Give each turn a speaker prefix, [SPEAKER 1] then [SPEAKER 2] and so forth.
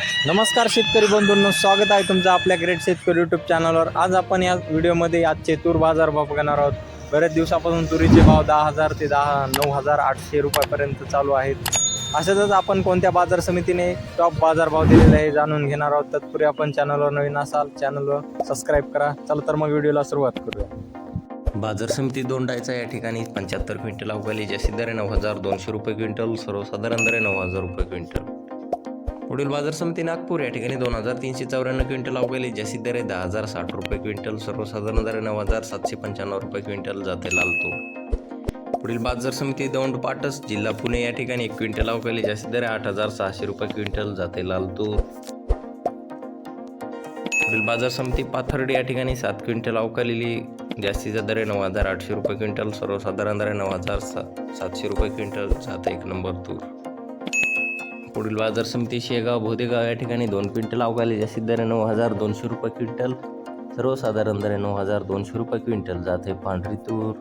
[SPEAKER 1] नमस्कार शेतकरी बंधूंनो स्वागत आहे तुमचं आपल्या ग्रेट शेतकरी यूट्यूब चॅनलवर आज आपण या व्हिडिओमध्ये आजचे तूर बाजार भाव बघणार आहोत. बऱ्याच दिवसापासून तुरीचे भाव दहा हजार ते दहा नऊ हजार आठशे रुपयापर्यंत चालू आहेत. अशातच आपण कोणत्या बाजार समितीने टॉप बाजार भाव दिलेला आहे जाणून घेणार आहोत. तत्पूर्वी आपण चॅनलवर नवीन असाल चॅनलवर सबस्क्राईब करा. चला तर मग व्हिडिओला सुरुवात करूया.
[SPEAKER 2] बाजार समिती दोंडायचा या ठिकाणी पंच्याहत्तर क्विंटल अवकाली जास्तीत दरे नऊ हजार दोनशे रुपये क्विंटल सर्वसाधारण दरे नऊ हजार रुपये क्विंटल. पुढील बाजार समिती नागपूर या ठिकाणी दोन हजार तीनशे चौऱ्याण्णव क्विंटल अवकाली जास्तीत दर आहे दहा हजार साठ रुपये क्विंटल सर्वसाधारण दर नऊ हजार सातशे पंच्याण्णव रुपये क्विंटल जाते लालतो पुढील बाजार समिती दौंड पाटस जिल्हा पुणे या ठिकाणी एक क्विंटल अवकाली जास्तीत दर आठ हजार सहाशे रुपये क्विंटल जाते लालतो पुढील बाजार समिती पाथर्डी या ठिकाणी सात क्विंटल अवकालेली जास्तीचा दर आहे नऊ हजार आठशे रुपये क्विंटल सर्वसाधारण दर आहे नऊ हजार सा सातशे रुपये क्विंटल जात एक नंबर तूर पुढील बाजार समिती शेगाव भोदेगाव या ठिकाणी दोन क्विंटल अवकाली जास्तीत दर नऊ हजार दोनशे रुपये क्विंटल सर्वसाधारण दर नऊ हजार दोनशे रुपये क्विंटल जाते पांढरी तूर.